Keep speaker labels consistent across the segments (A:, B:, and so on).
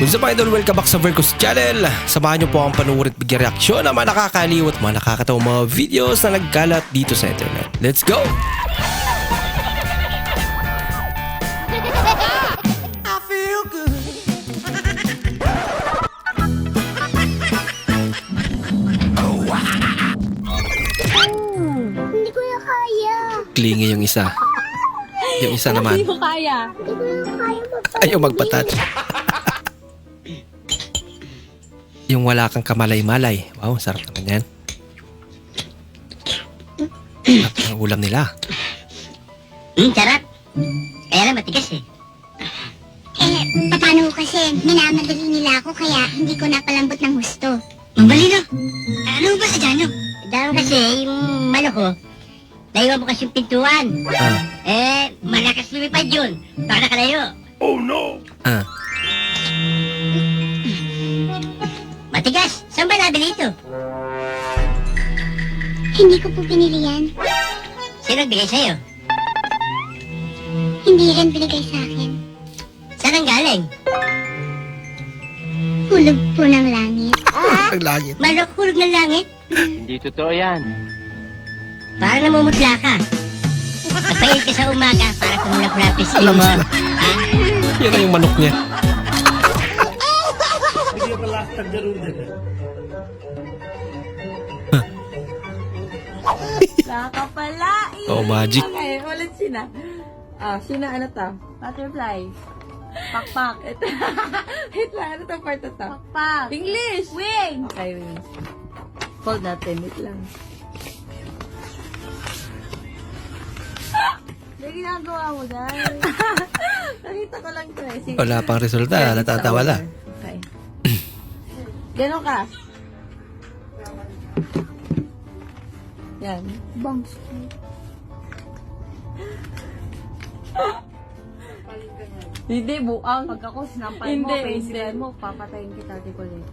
A: What's up idol? Welcome back sa Vercos Channel. Samahan niyo po ang panuwid at bigyan reaksyon ng mga nakakaliw at mga nakakatawang mga videos na nagkalat dito sa internet. Let's go!
B: Hindi ko na kaya.
A: Klingi yung isa. Yung isa naman.
C: Hindi ko kaya.
B: Hindi ko na kaya magpapalibig.
A: Ayaw magpatouch. Yung wala kang kamalay-malay. Wow, sarap naman yan. Sarap ng ulam nila.
D: Hmm, sarap. Kaya lang matigas eh.
B: Eh, paano ko kasi minamadali nila ako kaya hindi ko napalambot ng husto.
D: Nabili ito?
B: Hindi ko po pinili yan.
D: Sino bigay sa'yo?
B: Hindi rin binigay sa akin.
D: Saan ang galing?
B: Hulog po ng langit.
A: Ang langit.
D: Malok hulog ng langit?
E: Hindi totoo yan.
D: Parang namumutla ka. Napayag ka sa umaga para kumulap-ulap yung
A: Alam
D: mo.
A: Yan na yung manok niya.
C: Nakakapalain.
A: Oh, magic.
C: Okay, ulit sina. Ah, sina ano to? Butterfly. Pakpak. Ito. Wait lang, ano to part na to? Pakpak. English. Wing. Okay, wings. Hold natin, wait lang. Ano ginagawa mo dahil? Nakita ko lang to eh. Sige.
A: Wala pang resulta. Natatawa lang.
C: Okay. Ganon ka. Yan.
B: Bombs.
C: Hindi, buang.
F: Pag ako sinampal
C: Hindi,
F: mo, pensilan
C: hindi.
F: mo, papatayin kita, di ko ulit.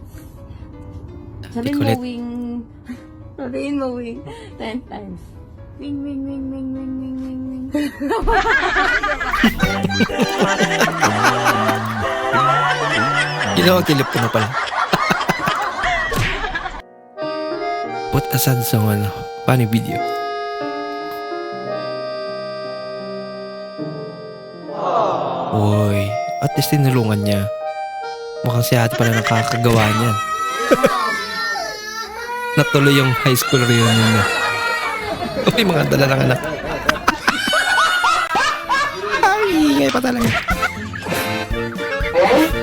C: Sabihin mo,
A: Kulit.
C: wing. Sabihin mo, wing. Ten times.
F: Wing, wing, wing, wing, wing, wing, wing, wing.
A: Ginawang telepono pala. What a sad song, ano? Funny video. Uy, at least tinulungan niya. Mukhang si ate pala nakakagawa niyan. Natuloy yung high school reunion niya. Uy, mga dala ng anak. Ay, ingay pa talaga.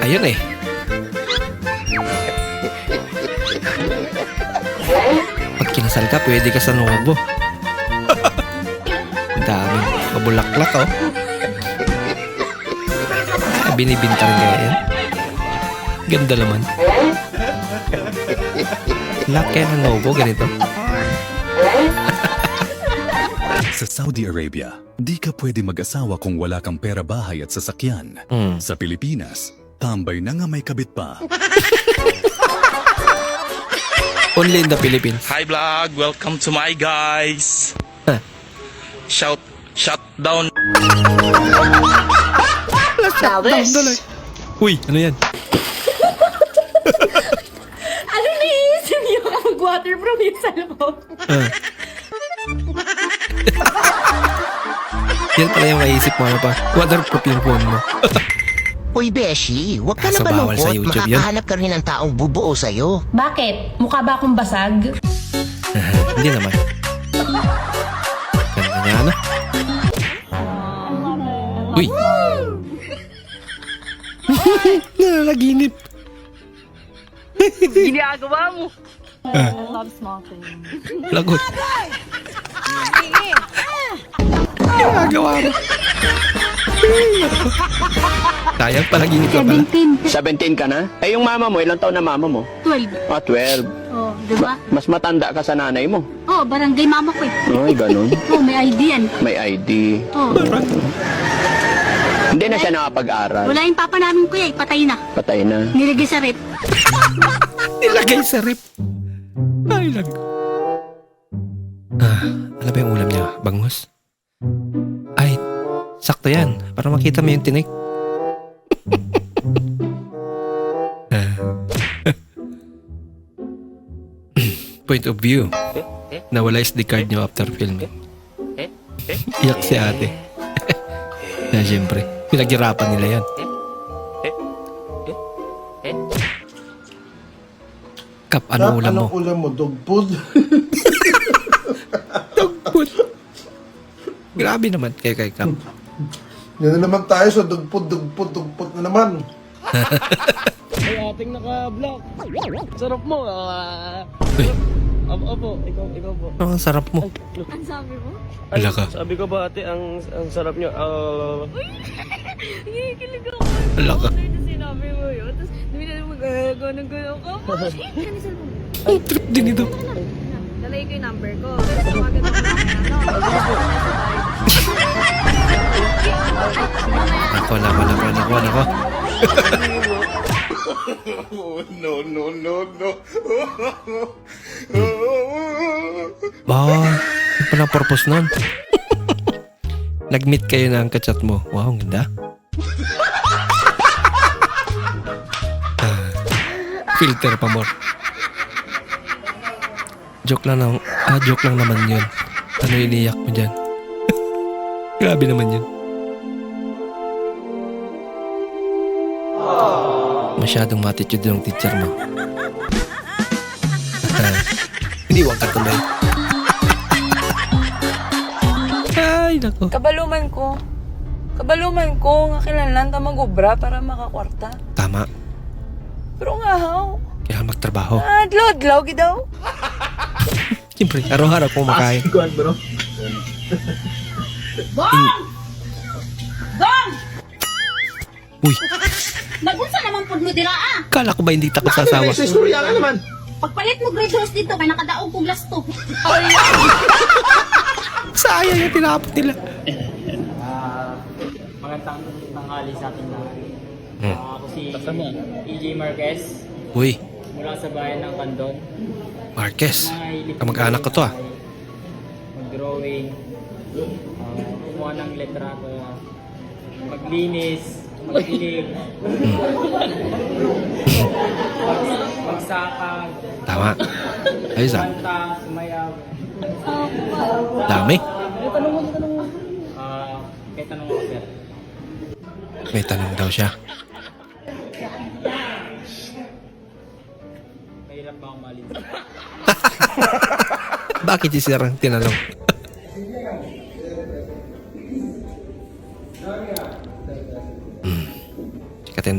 A: Ayun eh. Pag kinasal ka, pwede ka sa nobo. Ang daming kabulaklak, oh. Binibinta rin kaya yan. Ganda naman. Kaya ng nobo, ganito.
G: Sa Saudi Arabia, di ka pwede mag-asawa kung wala kang pera bahay at sasakyan.
A: Hmm.
G: Sa Pilipinas, tambay na nga may kabit pa.
A: Only in the Philippines.
H: Hi vlog, welcome to my guys.
A: Huh.
H: Shout shut down.
A: Uy, ano yan?
C: Ano naisip niyo kapag waterproof yung salmon?
A: Ah. yan pala yung naisip mo, ano pa? Waterproof yung phone mo.
I: Uy, Beshi, huwag ka
A: Kaso
I: na
A: bawal sa
I: malungkot.
A: YouTube yun.
I: Makakahanap ka rin ng taong bubuo sa'yo.
J: Bakit? Mukha ba akong basag?
A: Hindi naman. Ganda niya, ano? Uy! Nalalaginip.
C: Ginagawa mo.
F: I love small things.
A: Lagot. Ginagawa mo. Sayang, panaginip ka pala.
E: 17 ka na? Eh, yung mama mo, ilang taon na mama mo?
F: 12.
E: Ah, 12.
F: Oh, di ba?
E: Mas matanda ka sa nanay mo.
F: Oh, barangay mama ko eh.
E: Ay, ganun.
F: Oh, may ID yan.
E: May ID.
F: Oh,
E: hindi na siya nakapag-aral.
F: Wala yung papa namin kuya, eh. ipatay na.
E: Patay na.
F: Nilagay sa rep.
A: Nilagay sa rep. Ay, lag. Ah, ano ba yung ulam niya? Bangus? Ay, sakto yan. Para makita mo yung tinik. Ah. Point of view. Nawala SD card niyo after filming. Eh. Iyak si ate. na siyempre pinaghirapan nila yan. Kap, ano ulam mo?
K: ulam mo? Dog food?
A: Dugput. Grabe naman kay kay Kap.
K: Yan na naman tayo sa dog food, dog food, dog food na naman.
E: Ating naka-block. Sarap mo. ah.
A: Uy,
E: Apo, apo, ikaw, ikaw po.
A: ang sarap mo.
C: Ang sabi mo?
A: Wala ka.
E: Sabi ko ba ate, ang, ang sarap nyo. ah,
C: Nakikilig ako.
A: Wala ka.
C: Ano sinabi mo yun? Tapos, hindi na mag-agawa ng gano'n ka. Cancel mo.
A: Ang trip din ito.
C: Dalay ko yung number ko. Tumagan ako na
A: Nako, nako, nako, nako, nako.
K: no, no, no, no.
A: Ah, yun pala ang purpose nun. Nag-meet kayo ng kachat mo. Wow, ang ganda. Ah, filter pa more. Joke lang lang. Ah, joke lang naman yun. Ano iniyak mo dyan? Grabe naman yun. Masyadong matitude yung teacher mo. Hindi wag ka tuloy. Ay, nako.
C: Kabaluman ko. Kabaluman ko. Nga kailangan tamagubra para makakwarta.
A: Tama.
C: Pero nga haw.
A: Kailangan magtrabaho.
C: Ah, adlaw-adlaw gidaw.
A: Siyempre, araw-araw kumakain.
K: bro.
A: Uy,
F: Nagunsa naman pud mo dira ah.
A: kala ko ba hindi takot sa asawa?
K: Istorya ka naman.
F: Pagpalit mo grade house dito kay nakadaog kong lasto.
A: Sayang yung tinapot nila.
E: Magandang tanghali sa ating lahat.
A: Hmm.
E: Ah, ako si EJ Marquez
A: Uy,
E: mula sa bayan ng Bandon.
A: Marquez. Kamag-anak ko to ah.
E: Mag-drawing, ah, kumuha ng letra ko, maglinis, magdilig, mag- magsakag,
A: Tama. Ayos ah.
E: kanta, sumayaw.
A: Dami.
E: Ah, may tanong ako sir.
A: May tanong daw siya.
E: Mahirap ba akong malis?
A: Bakit si Sir ang tinanong?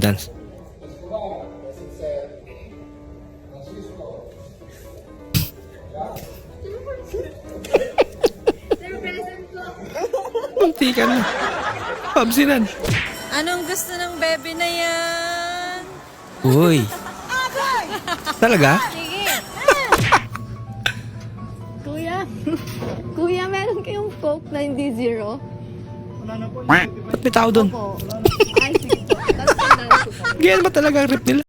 A: Attendance. Munti ka na. Pabsinan.
C: Anong gusto ng bebe na yan?
A: Uy. Talaga?
C: Kuya, kuya, meron kayong Coke na hindi zero?
A: Ba't may tao doon?
C: Ay, sige.
A: Ganyan ba talaga ang rip nila?